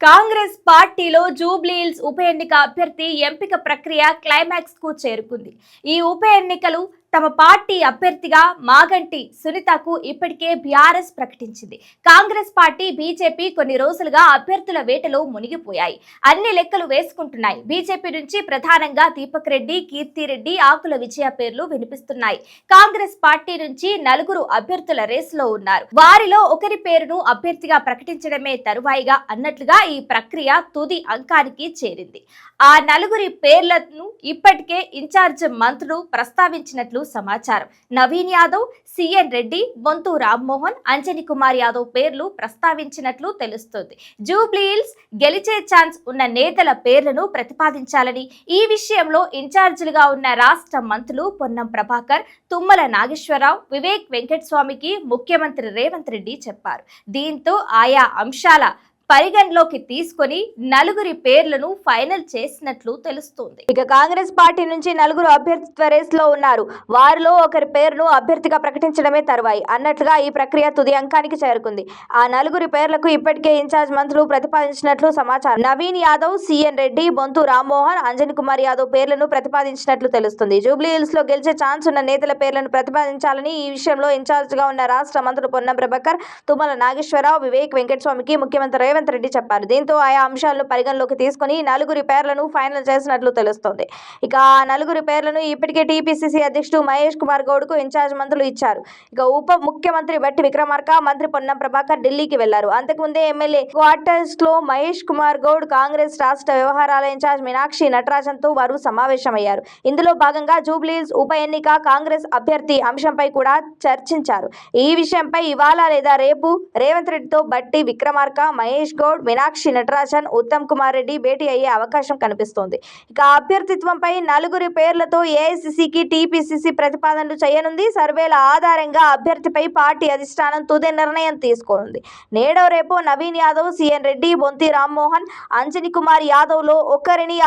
కాంగ్రెస్ పార్టీలో జూబ్లీహిల్స్ ఉప ఎన్నిక అభ్యర్థి ఎంపిక ప్రక్రియ క్లైమాక్స్కు చేరుకుంది. ఈ ఉప ఎన్నికలు తమ పార్టీ అభ్యర్థిగా మాగంటి సునీతకు ఇప్పటికే బీఆర్ఎస్ ప్రకటించింది. కాంగ్రెస్ పార్టీ బీజేపీ కొన్ని రోజులుగా అభ్యర్థుల వేటలో మునిగిపోయాయి. అన్ని లెక్కలు వేసుకుంటున్నాయి. బీజేపీ నుంచి ప్రధానంగా దీపక్ రెడ్డి కీర్తిరెడ్డి ఆకుల విజయ పేర్లు వినిపిస్తున్నాయి. కాంగ్రెస్ పార్టీ నుంచి నలుగురు అభ్యర్థుల రేసులో ఉన్నారు. వారిలో ఒకరి పేరును అభ్యర్థిగా ప్రకటించడమే తరువాయిగా అన్నట్లుగా ఈ ప్రక్రియ తుది అంకానికి చేరింది. ఆ నలుగురి పేర్లను ఇప్పటికే ఇన్ఛార్జ్ మంత్రులు ప్రస్తావించినట్లు సమాచారం. నవీన్ యాదవ్ సిఎన్ రెడ్డి బొంతు రామ్మోహన్ అంజని కుమార్ యాదవ్ పేర్లు ప్రస్తావించినట్లు తెలుస్తోంది. జూబ్లీహిల్స్ గెలిచే ఛాన్స్ ఉన్న నేతల పేర్లను ప్రతిపాదించాలని ఈ విషయంలో ఇన్ఛార్జీలుగా ఉన్న రాష్ట్ర మంత్రులు పొన్నం ప్రభాకర్ తుమ్మల నాగేశ్వరరావు వివేక్ వెంకటస్వామికి ముఖ్యమంత్రి రేవంత్ రెడ్డి చెప్పారు. దీంతో ఆయా అంశాల పరిగణలోకి తీసుకొని నలుగురి పేర్లను ఫైనల్ చేసినట్లు తెలుస్తోంది. ఇక కాంగ్రెస్ పార్టీ నుంచి నలుగురు అభ్యర్థిత్వ రేస్లో ఉన్నారు. వారిలో ఒకరి పేరును అభ్యర్థిగా ప్రకటించడమే తరువాయి. అన్నట్లుగా ఈ ప్రక్రియ తుది అంకానికి చేరుకుంది. ఆ నలుగురి పేర్లకు ఇప్పటికే ఇన్ఛార్జ్ మంత్రులు ప్రతిపాదించినట్లు సమాచారం. నవీన్ యాదవ్ సిఎన్ రెడ్డి బొంతు రామ్మోహన్ అంజన్ కుమార్ యాదవ్ పేర్లను ప్రతిపాదించినట్లు తెలుస్తుంది. జూబ్లీ హిల్స్లో గెలిచే ఛాన్స్ ఉన్న నేతల పేర్లను ప్రతిపాదించాలని ఈ విషయంలో ఇన్ఛార్జ్గా ఉన్న రాష్ట్ర మంత్రులు పొన్నం ప్రభాకర్ తుమ్మల నాగేశ్వరరావు వివేక్ వెంకటస్వామికి ముఖ్యమంత్రి రేవంత్ రెడ్డి చెప్పారు. దీంతో ఆయా అంశాలను పరిగణలోకి తీసుకుని నలుగురి పేర్లను ఫైనల్ చేసినట్లు తెలుస్తోంది. ఇక ఆ నలుగురి పేర్లను ఇప్పటికే టీపీసీసీ అధ్యక్షుడు మహేష్ కుమార్ గౌడ్కు ఇన్ఛార్జ్ మంత్రులు ఇచ్చారు. ఇక ఉప ముఖ్యమంత్రి బట్టి విక్రమార్క మంత్రి పొన్నం ప్రభాకర్ ఢిల్లీకి వెళ్ళారు. అంతకుముందే ఎమ్మెల్యే క్వార్టర్స్లో మహేష్ కుమార్ గౌడ్ కాంగ్రెస్ రాష్ట్ర వ్యవహారాల ఇన్ఛార్జ్ మీనాక్షి నటరాజన్తో వారు సమావేశమయ్యారు. ఇందులో భాగంగా జూబ్లీస్ ఉప ఎన్నిక కాంగ్రెస్ అభ్యర్థి అంశంపై కూడా చర్చించారు. ఈ విషయంపై ఇవాళ లేదా రేపు రేవంత్ రెడ్డితో బట్టి విక్రమార్క మహేష్ గౌడ్ మీనాక్షి నటరాజన్ ఉత్తమ్ కుమార్ రెడ్డి భేటీ అయ్యే అవకాశం కనిపిస్తోంది. ఇక అభ్యర్థిత్వంపై నలుగురి పేర్లతో ఏఐసిసికి టీపీసీసీ ప్రతిపాదనలు చేయనుంది. సర్వేల ఆధారంగా అభ్యర్థిపై పార్టీ అధిష్టానం తుది నిర్ణయం తీసుకోనుంది. నేడో రేపో నవీన్ యాదవ్ సీఎన్ రెడ్డి బొంతి రామ్మోహన్ అంజని కుమార్ యాదవ్లో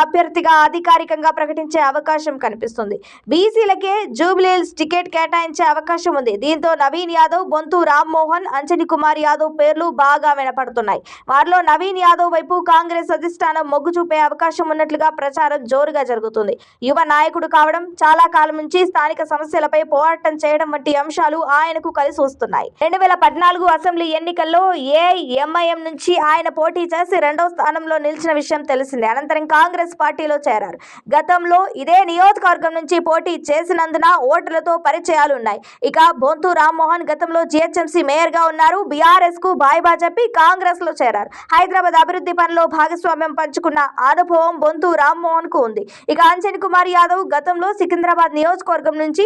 అభ్యర్థిగా అధికారికంగా ప్రకటించే అవకాశం కనిపిస్తుంది. బీసీలకే జూబ్లీహిల్స్ టికెట్ కేటాయించే అవకాశం ఉంది. దీంతో నవీన్ యాదవ్ బొంతు రామ్మోహన్ అంజని కుమార్ యాదవ్ పేర్లు బాగా వినపడుతున్నాయి. వారిలో నవీన్ యాదవ్ వైపు కాంగ్రెస్ అధిష్టానం మొగ్గు చూపే అవకాశం ఉన్నట్లుగా ప్రచారం జోరుగా జరుగుతుంది. యువ నాయకుడు కావడం చాలా కాలం నుంచి స్థానిక సమస్యలపై పోరాటం చేయడం వంటి అంశాలు ఆయనకు కలిసి వస్తున్నాయి. రెండు వేల పద్నాలుగు అసెంబ్లీ ఎన్నికల్లో ఏఎంఐఎం నుంచి ఆయన పోటీ చేసి రెండవ స్థానంలో నిలిచిన విషయం తెలిసిందే. అనంతరం కాంగ్రెస్ పార్టీలో చేరారు. గతంలో ఇదే నియోజకవర్గం నుంచి పోటీ చేసినందున ఓటర్లతో పరిచయాలు ఉన్నాయి. ఇక బొంతు రామ్మోహన్ గతంలో జిహెచ్ఎంసీ మేయర్గా ఉన్నారు. బీఆర్ఎస్కు బాయ్ బా చెప్పి కాంగ్రెస్లో చేరారు. హైదరాబాద్ అభివృద్ధి పనిలో భాగస్వామ్యం పంచుకున్న అనుభవం బొంతు రామ్మోహన్కు ఉంది. ఇక అంజన్ కుమార్ యాదవ్ గతంలో సికింద్రాబాద్ నియోజకవర్గం నుంచి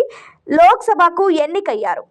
లోక్సభకు ఎన్నికయ్యారు.